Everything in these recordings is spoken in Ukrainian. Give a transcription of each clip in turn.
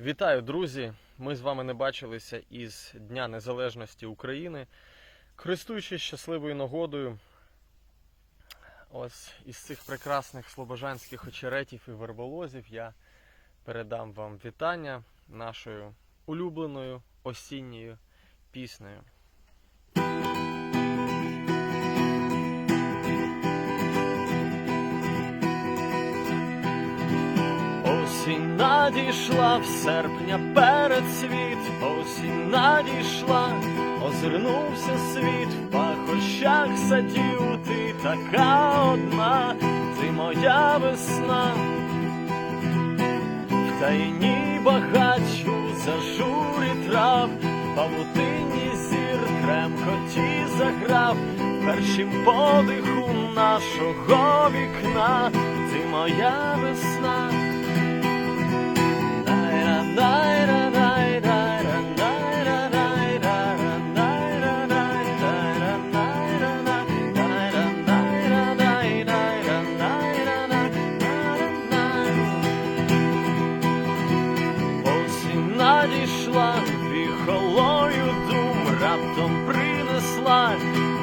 Вітаю, друзі! Ми з вами не бачилися із Дня Незалежності України. Користуючись щасливою нагодою, ось із цих прекрасних слобожанських очеретів і верболозів я передам вам вітання нашою улюбленою осінньою піснею. Осінь надійшла в серпня перед світ, осінь надійшла, озирнувся світ в пахощах садів, ти така одна, ти моя весна, в таїні багачу зажурі трав, павутині зір тремкоті заграв, першим подиху нашого вікна, ти моя весна. Надійшла віхолою дум, раптом принесла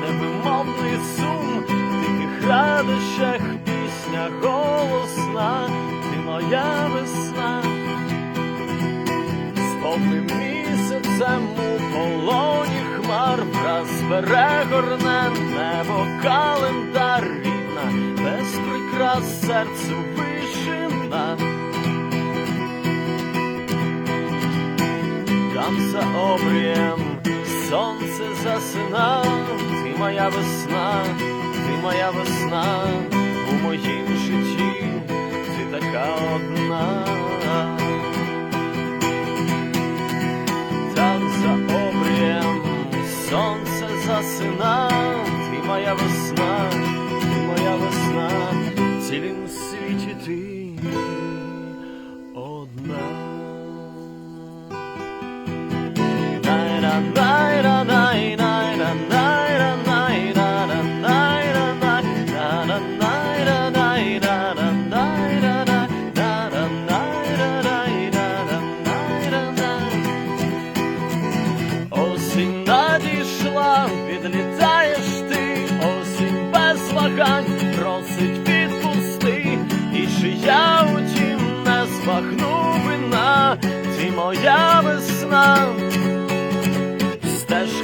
невимовний сум, тихих радощах пісня голосна, ти моя весна з повним місяцем у полоні хмар враз перегорне небо календар рідна, без прикрас серцю вишина. Там за обрієм сонце засина, ти моя весна, ти моя весна. У моїм житті, ти така одна. Там за обрієм сонце засина, ти моя весна, ти моя весна, в цілім світі ти Осінь надійшла, відлітаєш ти, осінь без вагань просить відпусти, і чи я утім не збагну вина, ти моя весна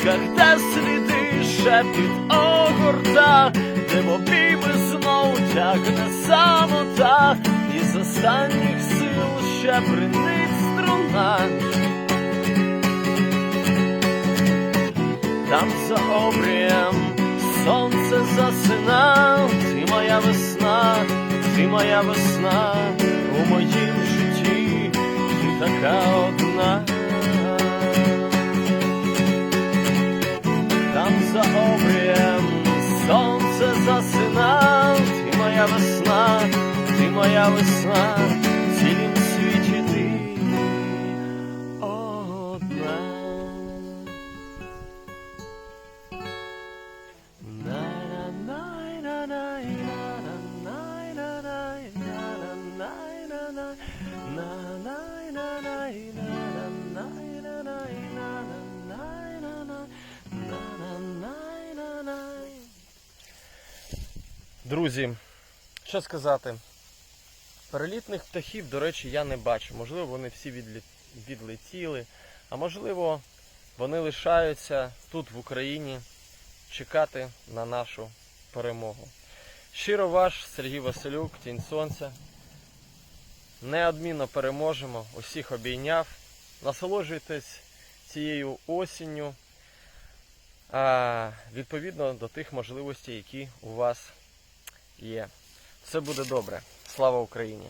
стежках, де сліди шепіт огорта, де в обійми знов тягне самота, і з останніх сил ще бринить струна. Там за обрієм сонце засина, ти моя весна, ти моя весна моя весна, ти моя весна, в цілім світі ти одна. Друзі, що сказати? Перелітних птахів, до речі, я не бачу. Можливо, вони всі відлі- відлетіли, а можливо, вони лишаються тут, в Україні, чекати на нашу перемогу. Щиро ваш Сергій Василюк, Тінь Сонця. Неодмінно переможемо, усіх обійняв. Насолоджуйтесь цією осінню, відповідно до тих можливостей, які у вас є. Все буде добре. Слава Україні!